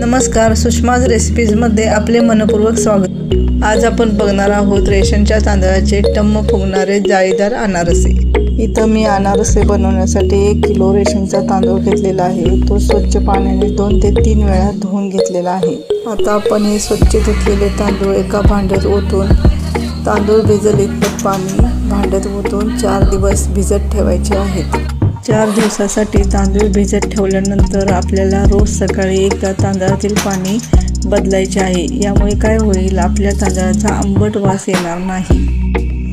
नमस्कार सुषमाज रेसिपीजमध्ये आपले मनपूर्वक स्वागत. आज आपण बघणार आहोत रेशनच्या तांदळाचे टम्म फुगणारे जाळीदार अनारसे. इथं मी अनारसे बनवण्यासाठी एक किलो रेशनचा तांदूळ घेतलेला आहे. तो स्वच्छ पाण्याने दोन ते तीन वेळा धुवून घेतलेला आहे. आता आपण हे स्वच्छ धुतलेले तांदूळ एका भांड्यात ओतून तांदूळ भिजल इतपत पाणी भांड्यात ओतून चार दिवस भिजत ठेवायचे आहेत. चार दिवसासाठी तांदूळ भिजत ठेवल्यानंतर आपल्याला रोज सकाळी एकदा तांदळातील पाणी बदलायचे आहे. यामुळे काय होईल? आपल्या तांदळाचा आंबट वास येणार नाही.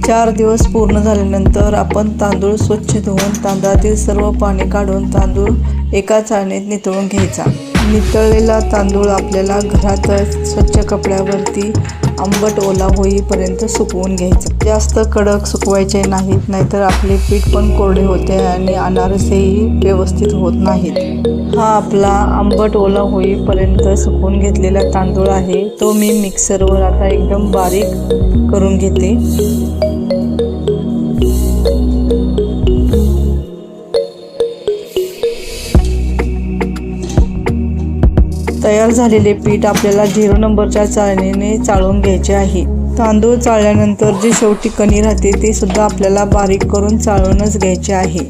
चार दिवस पूर्ण झाल्यानंतर आपण तांदूळ स्वच्छ धुवून तांदळातील सर्व पाणी काढून तांदूळ एका चाळणीत नितळून घ्यायचा. नितळलेला तांदूळ आपल्याला घरातच स्वच्छ कपड्यावरती आंबट ओला होईपर्यंत सुकवून घ्यायचं. जास्त कडक सुकवायचे नाहीत नाहीतर आपले पीठ पण कोरडे होते आणि अनारसेही व्यवस्थित होत नाहीत. हा आपला आंबट ओला होईपर्यंत सुकवून घेतलेला तांदूळ आहे तो मी मिक्सरवर आता एकदम बारीक करून घेते. तयार झालेले पीठ आपल्याला झिरो नंबरच्या चाळणीने चाळून घ्यायचे आहे. तांदूळ चाळल्यानंतर जी शेवटी कणी राहते ते सुद्धा आपल्याला बारीक करून चाळूनच घ्यायचे आहे.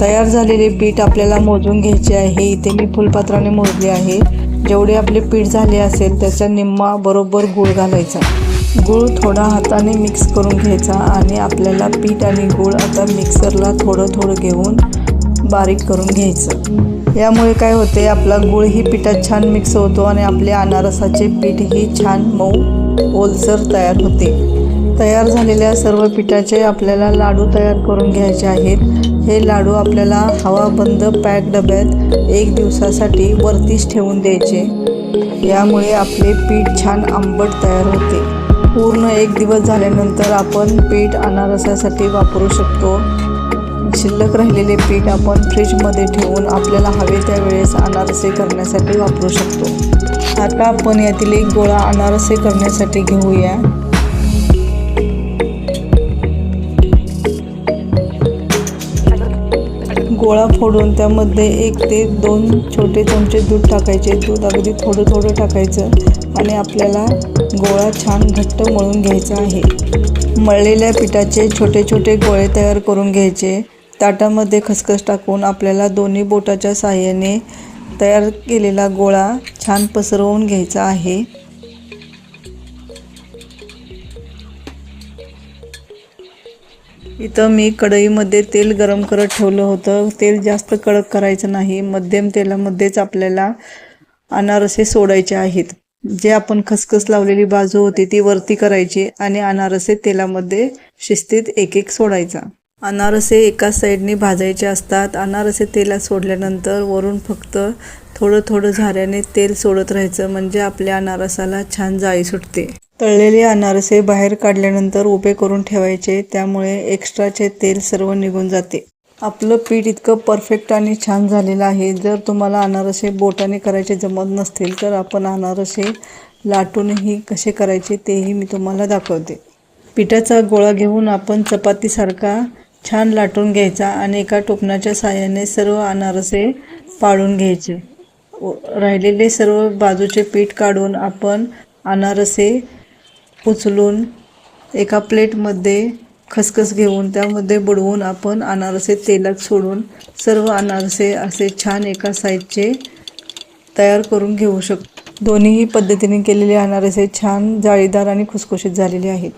तयार झालेले पीठ आपल्याला मोजून घ्यायचे आहे. इथे मी फुलपात्राने मोजले आहे. जेवढे आपले पीठ झाले असेल त्याच्या निम्मा बरोबर गुळ घालायचा. गूळ थोडा हाताने मिक्स करून घ्यायचा आणि आपल्याला पीठ आणि गूळ आता मिक्सरला थोडं थोडं घेऊन बारीक करून घ्यायचं. यामुळे काय होते आपला गूळही पिठात छान मिक्स होतो आणि आपले अनारसाचे पीठही छान मऊ ओलसर तयार होते. तयार झालेल्या सर्व पिठाचे आपल्याला लाडू तयार करून घ्यायचे आहेत. हे लाडू आपल्याला हवाबंद पॅक डब्यात एक दिवसासाठी वरतीच ठेवून द्यायचे. यामुळे आपले पीठ छान आंबट तयार होते. पूर्ण एक दिवस झाल्यानंतर आपण पीठ अनारसासाठी वापरू शकतो. शिल्लक राहिलेले पीठ आपण फ्रीजमध्ये ठेवून आपल्याला हवे त्यावेळेस अनारसे करण्यासाठी वापरू शकतो. आता आपण यातील एक गोळा अनारसे करण्यासाठी घेऊया. गोळा फोडून त्यामध्ये एक ते दोन छोटे चमचे दूध टाकायचे. दूध अगदी थोडं थोडं टाकायचं आणि आपल्याला गोळा छान घट्ट मळून घ्यायचा आहे. मळलेल्या पिठाचे छोटे छोटे गोळे तयार करून घ्यायचे. ताटामध्ये खसखस टाकून आपल्याला दोन्ही बोटाच्या साहाय्याने तयार केलेला गोळा छान पसरवून घ्यायचा आहे. इथं मी कढईमध्ये तेल गरम करत ठेवलं होतं. तेल जास्त कडक करायचं नाही. मध्यम तेलामध्येच आपल्याला अनारसे सोडायचे आहेत. जे आपण खसखस लावलेली बाजू होती ती वरती करायची आणि अनारसे तेलामध्ये शिस्तीत एक एक सोडायचा. अनारसे एका साईडने भाजायचे असतात. अनारसे तेलात सोडल्यानंतर वरून फक्त थोडं थोडं झाऱ्याने तेल सोडत राहायचं. म्हणजे आपल्या अनारसाला छान जाळी सुटते. तळलेले अनारसे बाहेर काढल्यानंतर उभे करून ठेवायचे त्यामुळे एक्स्ट्राचे तेल सर्व निघून जाते. आपलं पीठ इतकं परफेक्ट आणि छान झालेलं आहे. जर तुम्हाला अनारसे बोटाने करायचे जमत नसतील तर आपण अनारसे लाटूनही कसे करायचे तेही मी तुम्हाला दाखवते. पिठाचा गोळा घेऊन आपण चपातीसारखा छान लाटून घ्यायचा आणि एका टोपणाच्या साह्याने सर्व अनारसे पाळून घ्यायचे. राहिलेले सर्व बाजूचे पीठ काढून आपण अनारसे उचलून एका प्लेटमध्ये खसखस घेऊन त्यामध्ये बुडवून आपण अनारसे तेलात सोडून सर्व अनारसे असे छान एका साईजचे तयार करून घेऊ शकतो. दोन्हीही पद्धतीने केलेले अनारसे छान जाळीदार आणि खुसखुशीत झालेले आहेत.